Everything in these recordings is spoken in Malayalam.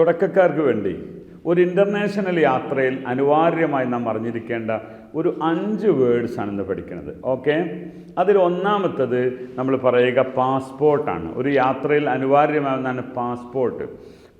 തുടക്കക്കാർക്ക് വേണ്ടി ഒരു ഇന്റർനാഷണൽ യാത്രയിൽ അനിവാര്യമായി നാം അറിഞ്ഞിരിക്കേണ്ട ഒരു അഞ്ച് വേർഡ്സ് ആണ് ഇന്ന് പഠിക്കുന്നത്. ഓക്കെ അതിൽ ഒന്നാമത്തത് നമ്മൾ പറയുക പാസ്പോർട്ടാണ് ഒരു യാത്രയിൽ അനിവാര്യമാകുന്നതാണ് പാസ്പോർട്ട്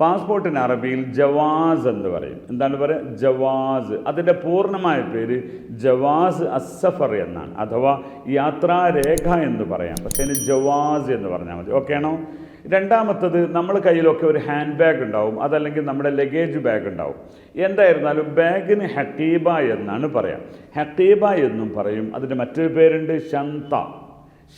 പാസ്പോർട്ടിന് അറബിയിൽ ജവാസ് എന്ന് പറയും. എന്താണ് പറയുക ജവാസ്. അതിന്റെ പൂർണമായ പേര് ജവാസ് അസഫർ എന്നാണ്. അഥവാ യാത്രാരേഖ എന്ന് പറയാം. പക്ഷേ അതിന് ജവാസ് എന്ന് പറഞ്ഞാൽ മതി. ഓക്കെ ആണോ? രണ്ടാമത്തത് നമ്മൾ കയ്യിലൊക്കെ ഒരു ഹാൻഡ് ബാഗ് ഉണ്ടാവും. അതല്ലെങ്കിൽ നമ്മുടെ ലഗേജ് ബാഗ് ഉണ്ടാവും. എന്തായിരുന്നാലും ബാഗിന് ഹട്ടീബ എന്നാണ് പറയാം. ഹട്ടീബ എന്നും പറയും. അതിന്റെ മറ്റൊരു പേരുണ്ട് ശന്ത.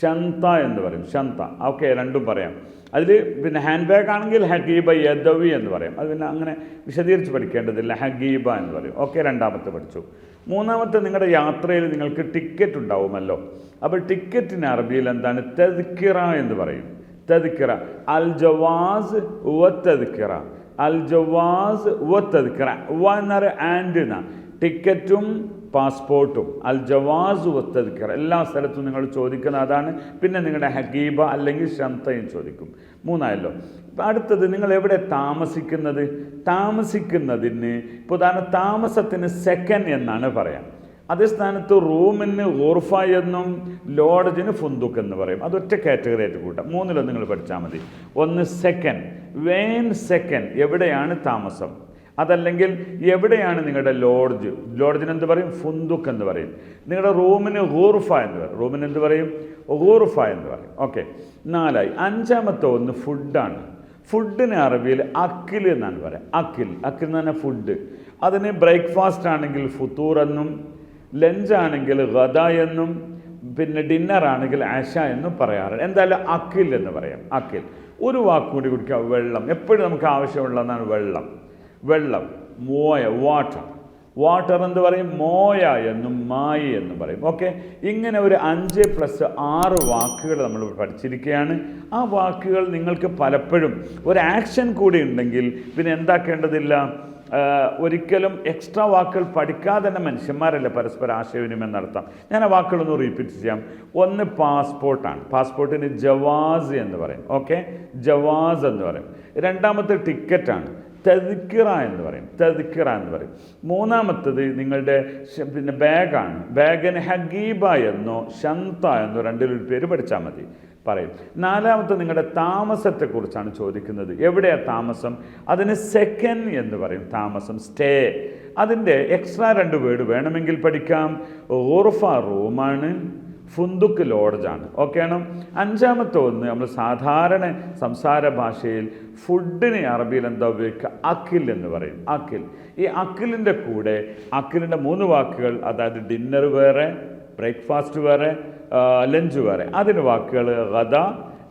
ശന്ത എന്ന് പറയും. ശന്ത. ഓക്കെ രണ്ടും പറയാം. അതിൽ പിന്നെ ഹാൻഡ് ബാഗ് ആണെങ്കിൽ ഹഗീബ യദവി എന്ന് പറയും. അത് പിന്നെ അങ്ങനെ വിശദീകരിച്ച് പഠിക്കേണ്ടതില്ല. ഹഗീബ എന്ന് പറയും. ഓക്കെ രണ്ടാമത്തെ പഠിച്ചു. മൂന്നാമത്തെ നിങ്ങളുടെ യാത്രയിൽ നിങ്ങൾക്ക് ടിക്കറ്റ് ഉണ്ടാവുമല്ലോ. അപ്പോൾ ടിക്കറ്റിന് അറബിയിൽ എന്താണ്? തെദ്ക്കിറ എന്ന് പറയും. തെദ്ക്കിറ. അൽ ജവാസ് വ തെദ്ക്കിറ അൽ ജവാസ് വ തെദ്ക്കിറ വ എന്ന് ആൻഡ് എന്നാണ് ടിക്കറ്റും പാസ്പോർട്ടും. അൽ ജവാസ് വത്തദ്ക്കർ എല്ലാ സ്ഥലത്തും നിങ്ങൾ ചോദിക്കുന്ന അതാണ്. പിന്നെ നിങ്ങളുടെ ഹഗീബ അല്ലെങ്കിൽ ശന്തയും ചോദിക്കും. മൂന്നായല്ലോ. അടുത്തത് നിങ്ങൾ എവിടെ താമസിക്കുന്നത്? താമസിക്കുന്നതിന്. ഇപ്പോൾ താമസത്തിന് സെക്കൻഡ് എന്നാണ് പറയാം. അതേ സ്ഥാനത്ത് റൂമിന് ഓർഫ എന്നും ലോഡ്ജിന് ഫുന്തുക്ക് എന്ന് പറയും. അതൊറ്റ കാറ്റഗറി ആയിട്ട് കൂട്ടാം. മൂന്നിലൊന്ന് നിങ്ങൾ പഠിച്ചാൽ മതി. ഒന്ന് സെക്കൻഡ് വേൻ സെക്കൻഡ് എവിടെയാണ് താമസം? അതല്ലെങ്കിൽ എവിടെയാണ് നിങ്ങളുടെ ലോഡ്ജ്? ലോഡ്ജിന് എന്ത് പറയും? ഫുന്തുക്ക് എന്ന് പറയും. നിങ്ങളുടെ റൂമിന് ഹൂർഫ എന്ന് പറയും. റൂമിന് എന്ത് പറയും? ഹൂർഫ എന്ന് പറയും. ഓക്കെ. നാലായി. അഞ്ചാമത്തെ ഒന്ന് ഫുഡാണ്. ഫുഡിന് അറബിയിൽ അക്കിൽ എന്നാണ് പറയാം. അക്കിൽ അക്കിൽ എന്ന് പറഞ്ഞാൽ ഫുഡ്. അതിന് ബ്രേക്ക്ഫാസ്റ്റ് ആണെങ്കിൽ ഫുത്തൂർ എന്നും ലഞ്ച് ആണെങ്കിൽ ഗദ എന്നും പിന്നെ ഡിന്നർ ആണെങ്കിൽ ആശ എന്നും പറയാറുണ്ട് എന്തായാലും അക്കിൽ എന്ന് പറയാം. അക്കിൽ ഒരു വാക്ക് കൂടി കുടിക്കുക വെള്ളം. എപ്പോഴും നമുക്ക് ആവശ്യമുള്ളതാണ് വെള്ളം. വെള്ളം. മോയ വാട്ടർ വാട്ടർ എന്ന് പറയും മോയ എന്നും മായി എന്ന് പറയും. ഓക്കെ ഇങ്ങനെ ഒരു അഞ്ച് പ്ലസ് ആറ് വാക്കുകൾ നമ്മൾ പഠിച്ചിരിക്കുകയാണ്. ആ വാക്കുകൾ നിങ്ങൾക്ക് പലപ്പോഴും ഒരു ആക്ഷൻ കൂടി ഉണ്ടെങ്കിൽ പിന്നെ എന്താക്കേണ്ടതില്ല? ഒരിക്കലും എക്സ്ട്രാ വാക്കുകൾ പഠിക്കാതെ തന്നെ മനുഷ്യന്മാരല്ല പരസ്പര ആശയവിനിമയം നടത്താം. ഞാൻ ആ വാക്കുകളൊന്ന് റീപ്പീറ്റ് ചെയ്യാം. ഒന്ന് പാസ്പോർട്ടാണ് പാസ്പോർട്ടിന് ജവാസ് എന്ന് പറയും. ഓക്കെ ജവാസ് എന്ന് പറയും. രണ്ടാമത്തെ ടിക്കറ്റാണ് തെതിക്കിറ എന്ന് പറയും. തെതിക്കിറ എന്ന് പറയും. മൂന്നാമത്തത് നിങ്ങളുടെ പിന്നെ ബാഗാണ്. ബാഗിന് ഹഗീബ എന്നോ ശന്ത എന്നോ രണ്ടിലൊരു പേര് പഠിച്ചാൽ മതി. പറയും. നാലാമത്തെ നിങ്ങളുടെ താമസത്തെക്കുറിച്ചാണ് ചോദിക്കുന്നത്. എവിടെയാണ് താമസം? അതിന് സെക്കൻഡ് എന്ന് പറയും. താമസം സ്റ്റേ അതിന്റെ എക്സ്ട്രാ രണ്ട് വേർഡ് വേണമെങ്കിൽ പഠിക്കാം. ഓർഫ റൂമാണ്. ഫുന്തുക്ക് ലോഡ്ജാണ്. ഓക്കെ ആണോ? അഞ്ചാമത്തെ ഒന്ന് നമ്മൾ സാധാരണ സംസാര ഭാഷയിൽ ഫുഡിന് അറബിയിൽ എന്താ ഉപയോഗിക്കുക? അക്കിൽ എന്ന് പറയും. അക്കിൽ ഈ അക്കിലിന്റെ കൂടെ അക്കിലിന്റെ മൂന്ന് വാക്കുകൾ അതായത് ഡിന്നർ വേറെ ബ്രേക്ക്ഫാസ്റ്റ് വേറെ ലഞ്ച് വേറെ അതിന് വാക്കുകൾ ഗദ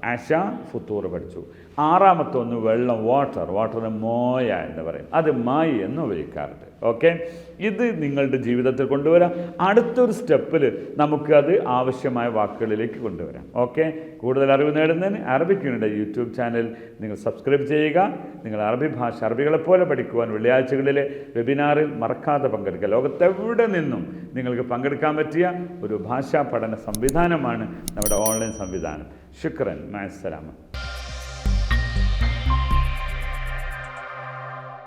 അഷ ഫുത്തൂർ പഠിച്ചു. ആറാമത്തെ ഒന്ന് വെള്ളം വാട്ടർ വാട്ടറിന് മോയ എന്ന് പറയും. അത് മായി എന്ന് ഉപയോഗിക്കാറുണ്ട് ഓക്കെ ഇത് നിങ്ങളുടെ ജീവിതത്തിൽ കൊണ്ടുവരാം. അടുത്തൊരു സ്റ്റെപ്പിൽ നമുക്ക് അത് ആവശ്യമായ വാക്കുകളിലേക്ക് കൊണ്ടുവരാം. ഓക്കെ കൂടുതൽ അറിവ് നേടുന്നതിന് അറബിക്കിനുടെ യൂട്യൂബ് ചാനൽ നിങ്ങൾ സബ്സ്ക്രൈബ് ചെയ്യുക. നിങ്ങൾ അറബി ഭാഷ അറബികളെപ്പോലെ പഠിക്കുവാൻ വെള്ളിയാഴ്ചകളിലെ വെബിനാറിൽ മറക്കാതെ പങ്കെടുക്കുക. ലോകത്തെവിടെ നിന്നും നിങ്ങൾക്ക് പങ്കെടുക്കാൻ പറ്റിയ ഒരു ഭാഷാ പഠന സംവിധാനമാണ് നമ്മുടെ ഓൺലൈൻ സംവിധാനം. شكرا مع السلامة.